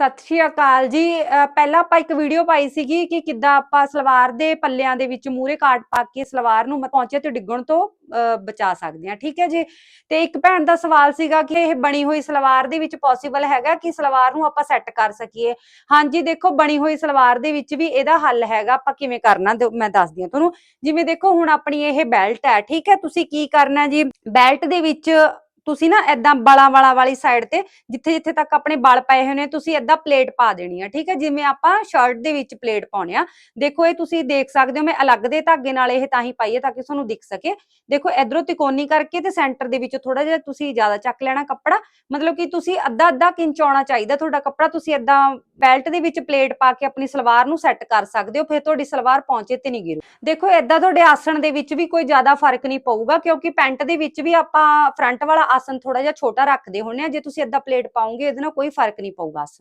ਸਤਿ ਸ਼੍ਰੀ ਅਕਾਲ ਜੀ। ਪਹਿਲਾਂ ਆਪਾਂ ਇੱਕ ਵੀਡੀਓ ਪਾਈ ਸੀਗੀ ਕਿ ਕਿੱਦਾਂ ਆਪਾਂ ਸਲਵਾਰ ਦੇ ਪੱਲਿਆਂ ਦੇ ਵਿੱਚ ਮੂਰੇ ਕਾਟ ਪਾ ਕੇ ਸਲਵਾਰ ਨੂੰ ਪਹੁੰਚੇ ਤੇ ਡਿੱਗਣ ਤੋਂ ਬਚਾ ਸਕਦੇ ਹਾਂ, ਠੀਕ ਹੈ ਜੀ? ਤੇ ਇੱਕ ਭੈਣ ਦਾ ਸਵਾਲ ਸੀਗਾ ਕਿ ਇਹ ਬਣੀ ਹੋਈ ਸਲਵਾਰ ਦੇ ਵਿੱਚ ਪੋਸੀਬਲ ਹੈਗਾ ਕਿ ਸਲਵਾਰ ਨੂੰ ਆਪਾਂ ਸੈੱਟ ਕਰ ਸਕੀਏ? ਹਾਂਜੀ, ਦੇਖੋ, ਬਣੀ ਹੋਈ ਸਲਵਾਰ ਦੇ ਵਿੱਚ ਵੀ ਇਹਦਾ ਹੱਲ ਹੈਗਾ, ਆਪਾਂ ਕਿਵੇਂ ਕਰਨਾ ਮੈਂ ਦੱਸਦੀ ਹਾਂ ਤੁਹਾਨੂੰ। ਜਿਵੇਂ ਦੇਖੋ, ਹੁਣ ਆਪਣੀ ਇਹ ਬੈਲਟ ਹੈ, ਠੀਕ ਹੈ? ਤੁਸੀਂ ਕੀ ਕਰਨਾ ਜੀ? ਬੈਲਟ ਦੇ ਵਿੱਚ ਤੁਸੀਂ ਨਾ ਐਦਾਂ ਬਲਾਂ ਵਾਲਾ ਵਾਲੀ ਸਾਈਡ ਤੇ, ਜਿੱਥੇ ਜਿੱਥੇ ਤੱਕ ਆਪਣੇ ਬਲ ਪਏ ਹੋਏ ਨੇ, ਤੁਸੀਂ ਏਦਾਂ ਪਲੇਟ ਪਾ ਦੇਣੀ ਆ, ਠੀਕ ਹੈ? ਜਿਵੇਂ ਆਪਾਂ ਸ਼ਰਟ ਦੇ ਵਿੱਚ ਪਲੇਟ ਪਾਉਣੇ ਆ, ਦੇਖੋ ਇਹ ਤੁਸੀਂ ਦੇਖ ਸਕਦੇ ਹੋ, ਮੈਂ ਅਲੱਗ ਦੇ ਧਾਗੇ ਨਾਲ ਇਹ ਤਾਂ ਹੀ ਪਾਈਏ ਤਾਂ ਕਿ ਤੁਹਾਨੂੰ ਦਿਖ ਸਕੇ। ਦੇਖੋ ਇਧਰੋਂ ਤਿਕੋਨੀ ਕਰਕੇ ਤੇ ਸੈਂਟਰ ਦੇ ਵਿੱਚ ਥੋੜਾ ਜਿਹਾ ਤੁਸੀਂ ਜ਼ਿਆਦਾ ਚੱਕ ਲੈਣਾ ਕੱਪੜਾ, ਮਤਲਬ ਕਿ ਤੁਸੀਂ ਅੱਧਾ ਅੱਧਾ ਇੰਚ ਆਉਣਾ ਚਾਹੀਦਾ ਤੁਹਾਡਾ ਕੱਪੜਾ, ਤੁਸੀਂ ਏਦਾਂ ਬੈਲਟ ਦੇ ਵਿੱਚ ਪਲੇਟ ਪਾ ਕੇ ਆਪਣੀ ਸਲਵਾਰ ਨੂੰ ਸੈੱਟ ਕਰ ਸਕਦੇ ਹੋ, ਫਿਰ ਤੁਹਾਡੀ ਸਲਵਾਰ ਪਹੁੰਚੇ ਤੇ ਨਹੀਂ ਗਿਰੂ। ਦੇਖੋ ਏਦਾਂ ਤੁਹਾਡੇ ਆਸਣ ਦੇ ਵਿੱਚ ਵੀ ਕੋਈ ਜ਼ਿਆਦਾ ਫ਼ਰਕ ਨਹੀਂ ਪਊਗਾ, ਕਿਉਂਕਿ ਪੈਂਟ ਦੇ ਵਿੱਚ ਵੀ ਆਪਾਂ ਫਰੰਟ ਵਾਲਾ ਆਸਨ ਥੋੜਾ ਜਿਹਾ ਛੋਟਾ ਰੱਖਦੇ ਹੁੰਨੇ ਆ, ਜੇ ਤੁਸੀਂ ਏਦਾਂ ਪਲੇਟ ਪਾਉਂਗੇ, ਇਹਦੇ ਨਾਲ ਕੋਈ ਫ਼ਰਕ ਨਹੀਂ ਪਊਗਾ ਆਸਨ